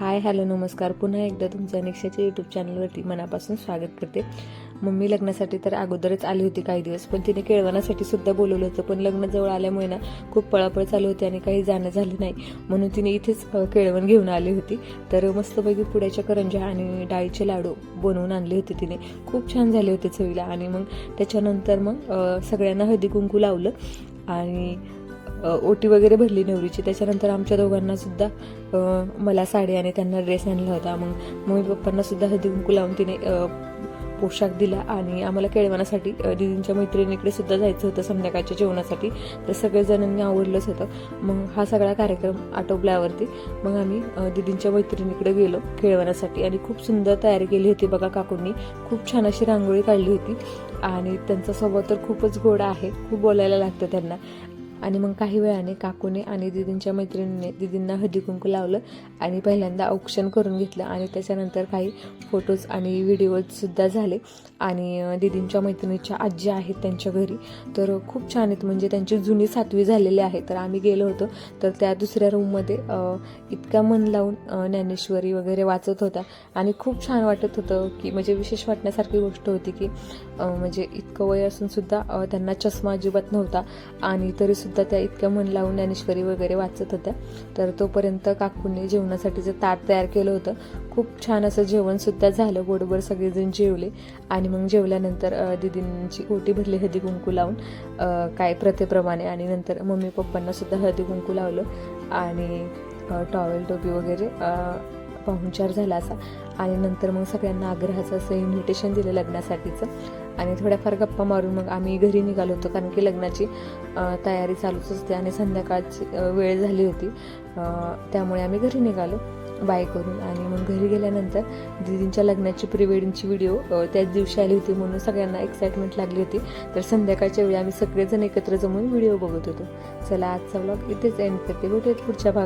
Hi hello नमस्कार. पुन्हा एकदा तुमच्या निक्षाच्या यूट्यूब चॅनलवरती मनापासून स्वागत करते. मम्मी लग्नासाठी तर अगोदरच आली होती काही दिवस पण तिने केळवणासाठी सुद्धा बोलवलं होतं. पण लग्न जवळ आल्यामुळे ना खूप पळापळ चालू होती आणि काही जाणं झालं नाही. म्हणून तिने इथेच केळवण घेऊन आली होती. तर मस्तपैकी पुड्याच्या करंज्या आणि डाळीचे लाडू बनवून आणले होते तिने. खूप छान झाले होते चवीला. आणि मग त्याच्यानंतर मग सगळ्यांना हळदी कुंकू लावलं. आणि ओटी वगैरे भरली नवरीची त्याच्यानंतर आमच्या दोघांना सुद्धा मला साडी आणि त्यांना ड्रेस आणला होता. मग मम्मी पप्पांना सुद्धा हळदी कुंकू लावून तिने पोशाख दिला आणि आम्हाला केळवण्यासाठी दिदींच्या मैत्रिणीकडे सुद्धा जायचं होतं संध्याकाळच्या जेवणासाठी. तर सगळेजणांनी आवडलंच होतं. मग हा सगळा कार्यक्रम आटोपल्यावरती मग आम्ही दिदींच्या मैत्रिणीकडे गेलो खेळवण्यासाठी आणि खूप सुंदर तयारी केली होती बघा काकूंनी. खूप छान अशी रांगोळी काढली होती आणि त्यांचा स्वभाव तर खूपच गोड आहे खूप बोलायला लागतं त्यांना. आणि मग काही वेळाने काकूने आणि दिदींच्या मैत्रिणीने दिदींना हळदी कुंकू लावलं आणि पहिल्यांदा औक्षण करून घेतलं आणि त्याच्यानंतर काही फोटोज आणि व्हिडिओजसुद्धा झाले. आणि दिदींच्या मैत्रिणीच्या आजी आहेत त्यांच्या घरी. तर खूप छान आहेत. म्हणजे त्यांची जुनी सातवी झालेली आहे. तर आम्ही गेलो होतो. तर त्या दुसऱ्या रूममध्ये इतका मन लावून ज्ञानेश्वरी वगैरे वाचत होता आणि खूप छान वाटत होतं की म्हणजे विशेष वाटण्यासारखी गोष्ट होती की म्हणजे इतकं वय असूनसुद्धा त्यांना चष्मा अजिबात नव्हता. आणि तरी सुद्धा त्या इतक्या मन लावून ज्ञानेश्वरी वगैरे वाचत होत्या. तर तोपर्यंत काकूंनी जेवणासाठीचं ताट तयार केलं होतं खूप छान असं जेवण सुद्धा झालं. गोडभर सगळेजण जेवले आणि मग जेवल्यानंतर दिदींची ओटी भरली हळदी कुंकू लावून काय प्रथेप्रमाणे आणि नंतर मम्मी पप्पांना सुद्धा हळदी कुंकू लावलं आणि टॉवेल टोपी वगैरे पाहुणचार झाला असा. आणि नंतर मग सगळ्यांना आग्रहाचं असं इन्व्हिटेशन दिलं लग्नासाठीचं. आणि थोड्याफार गप्पा मारून मग आम्ही घरी निघालो होतो. कारण की लग्नाची तयारी चालूच असते आणि संध्याकाळची वेळ झाली होती. त्यामुळे आम्ही घरी निघालो. बाय करून. आणि मग घरी गेल्यानंतर दीदींच्या लग्नाची प्री वेडिंगची व्हिडिओ त्याच दिवशी आली होती म्हणून सगळ्यांना एक्साइटमेंट लागली होती. तर संध्याकाळच्या वेळी आम्ही सगळेजण एकत्र जमून व्हिडिओ बघत होतो. चला आजचा व्लॉग इथेच एंड करते. भेटूयात पुढच्या भाग